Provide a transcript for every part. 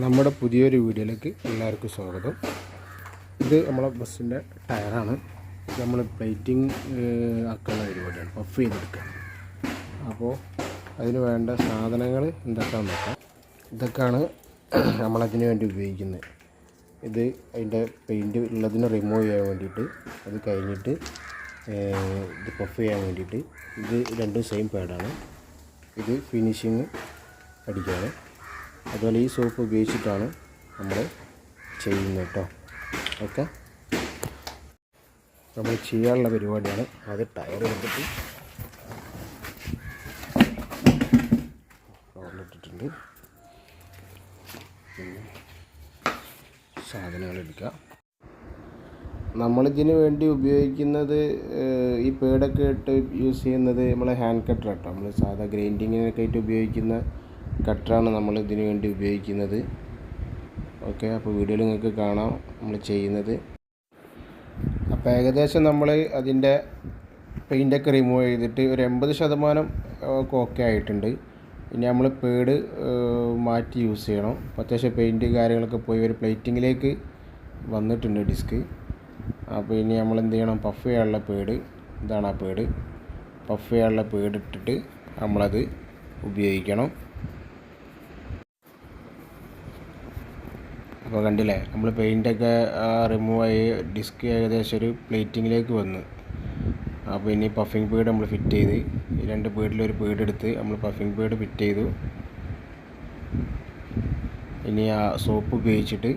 നമ്മുടെ പുതിയൊരു വീഡിയോയിലേക്ക് എല്ലാവർക്കും സ്വാഗതം. ഇത് നമ്മളെ ബസ്സിന്റെ ടയറാണ്. ഇത് നമ്മൾ പ്ലേറ്റിംഗ് ആക്കുന്ന പരിപാടിയാണ്. പഫ് ചെയ്തെടുക്കുക അപ്പോൾ അതിന് വേണ്ട സാധനങ്ങൾ എന്തൊക്കെയാണെന്ന് നോക്കാം. ഇതൊക്കെയാണ് നമ്മളതിന് വേണ്ടി ഉപയോഗിക്കുന്നത്. ഇത് അതിന്റെ പെയിന്റ് ഉള്ളതിന് റിമൂവ് ചെയ്യാൻ വേണ്ടിയിട്ട് അത് കഴിഞ്ഞിട്ട് ഇത് പഫ് ചെയ്യാൻ വേണ്ടിയിട്ട് ഇത് രണ്ടും സെയിം പാഡാണ്. ഇത് ഫിനിഷിങ് അടിക്കുകയാണ് അതുപോലെ ഈ സോപ്പ് ഉപയോഗിച്ചിട്ടാണ് നമ്മൾ ചെയ്യുന്നത് കേട്ടോ. ഓക്കെ. നമ്മൾ ചെയ്യാനുള്ള പരിപാടിയാണ്. അത് ടയർ എടുത്തിട്ട് റോളിട്ടിട്ടുണ്ട് പിന്നെ സാധനങ്ങൾ എടുക്കുക. നമ്മളിതിന് വേണ്ടി ഉപയോഗിക്കുന്നത് ഈ പേടൊക്കെ ഇട്ട് യൂസ് ചെയ്യുന്നത് നമ്മളെ ഹാൻഡ് കട്ടർ കേട്ടോ. നമ്മൾ സാധാ ഗ്രൈൻഡിങ്ങിനൊക്കെ ആയിട്ട് ഉപയോഗിക്കുന്ന കട്ടറാണ് നമ്മൾ ഇതിന് വേണ്ടി ഉപയോഗിക്കുന്നത്. ഓക്കെ അപ്പോൾ വീഡിയോയിൽ നിങ്ങൾക്ക് കാണാം നമ്മൾ ചെയ്യുന്നത്. അപ്പോൾ ഏകദേശം നമ്മൾ അതിന്റെ പെയിന്റൊക്കെ റിമൂവ് ചെയ്തിട്ട് ഒരു എൺപത് ശതമാനം ഒക്കെ ആയിട്ടുണ്ട്. ഇനി നമ്മൾ പേട് മാറ്റി യൂസ് ചെയ്യണം. അത്യാവശ്യം പെയിന്റ് കാര്യങ്ങളൊക്കെ പോയി ഒരു പ്ലേറ്റിങ്ങിലേക്ക് വന്നിട്ടുണ്ട് ഡിസ്ക്. അപ്പോൾ ഇനി നമ്മൾ എന്ത് ചെയ്യണം? പഫ് ചെയ്യാനുള്ള പേട് ഇതാണ് ആ പേട് പഫ് ചെയ്യാനുള്ള പേഡ് ഇട്ടിട്ട് നമ്മളത് ഉപയോഗിക്കണം. അപ്പോൾ കണ്ടില്ലേ? നമ്മൾ പെയിന്റൊക്കെ റിമൂവ് ആയി ഡിസ്ക് ഏകദേശം ഒരു പ്ലേറ്റിങ്ങിലേക്ക് വന്നു. അപ്പോൾ ഇനി പഫിംഗ് പേഡ് നമ്മൾ ഫിറ്റ് ചെയ്ത് ഈ രണ്ട് പേഡിലൊരു പേഡ് എടുത്ത് നമ്മൾ പഫിംഗ് പേഡ് ഫിറ്റ് ചെയ്തു. ഇനി ആ സോപ്പ് ഉപയോഗിച്ചിട്ട്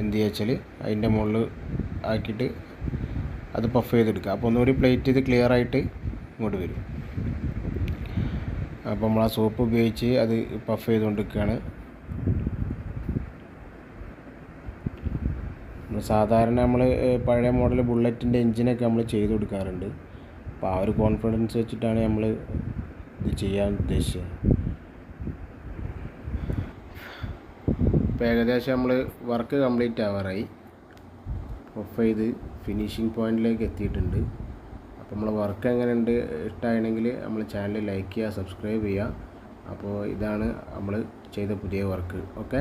എന്ത് ചെയ്യുക വെച്ചാൽ അതിന്റെ മുകളിൽ ആക്കിയിട്ട് അത് പഫ് ചെയ്തെടുക്കുക. അപ്പോൾ ഒന്നുകൂടി പ്ലേറ്റ് ചെയ്ത് ക്ലിയർ ആയിട്ട് ഇങ്ങോട്ട് വരും. അപ്പോൾ നമ്മൾ ആ സോപ്പ് ഉപയോഗിച്ച് അത് പഫ് ചെയ്തുകൊണ്ടിരിക്കുകയാണ് സാധാരണ നമ്മൾ പഴയ മോഡൽ ബുള്ളറ്റിന്റെ എൻജിനൊക്കെ നമ്മൾ ചെയ്ത് കൊടുക്കാറുണ്ട്. അപ്പോൾ ആ ഒരു കോൺഫിഡൻസ് വെച്ചിട്ടാണ് നമ്മൾ ഇത് ചെയ്യാൻ ഉദ്ദേശിച്ചത്. ഇപ്പോൾ ഏകദേശം നമ്മൾ വർക്ക് കംപ്ലീറ്റ് ആവാറായി. ഓഫ് ചെയ്ത് ഫിനിഷിംഗ് പോയിന്റിലേക്ക് എത്തിയിട്ടുണ്ട്. അപ്പോൾ നമ്മൾ വർക്ക് എങ്ങനെയുണ്ട് ഇഷ്ടമാണെങ്കിൽ നമ്മൾ ചാനൽ ലൈക്ക് ചെയ്യുക സബ്സ്ക്രൈബ് ചെയ്യുക. അപ്പോൾ ഇതാണ് നമ്മൾ ചെയ്ത പുതിയ വർക്ക് ഓക്കെ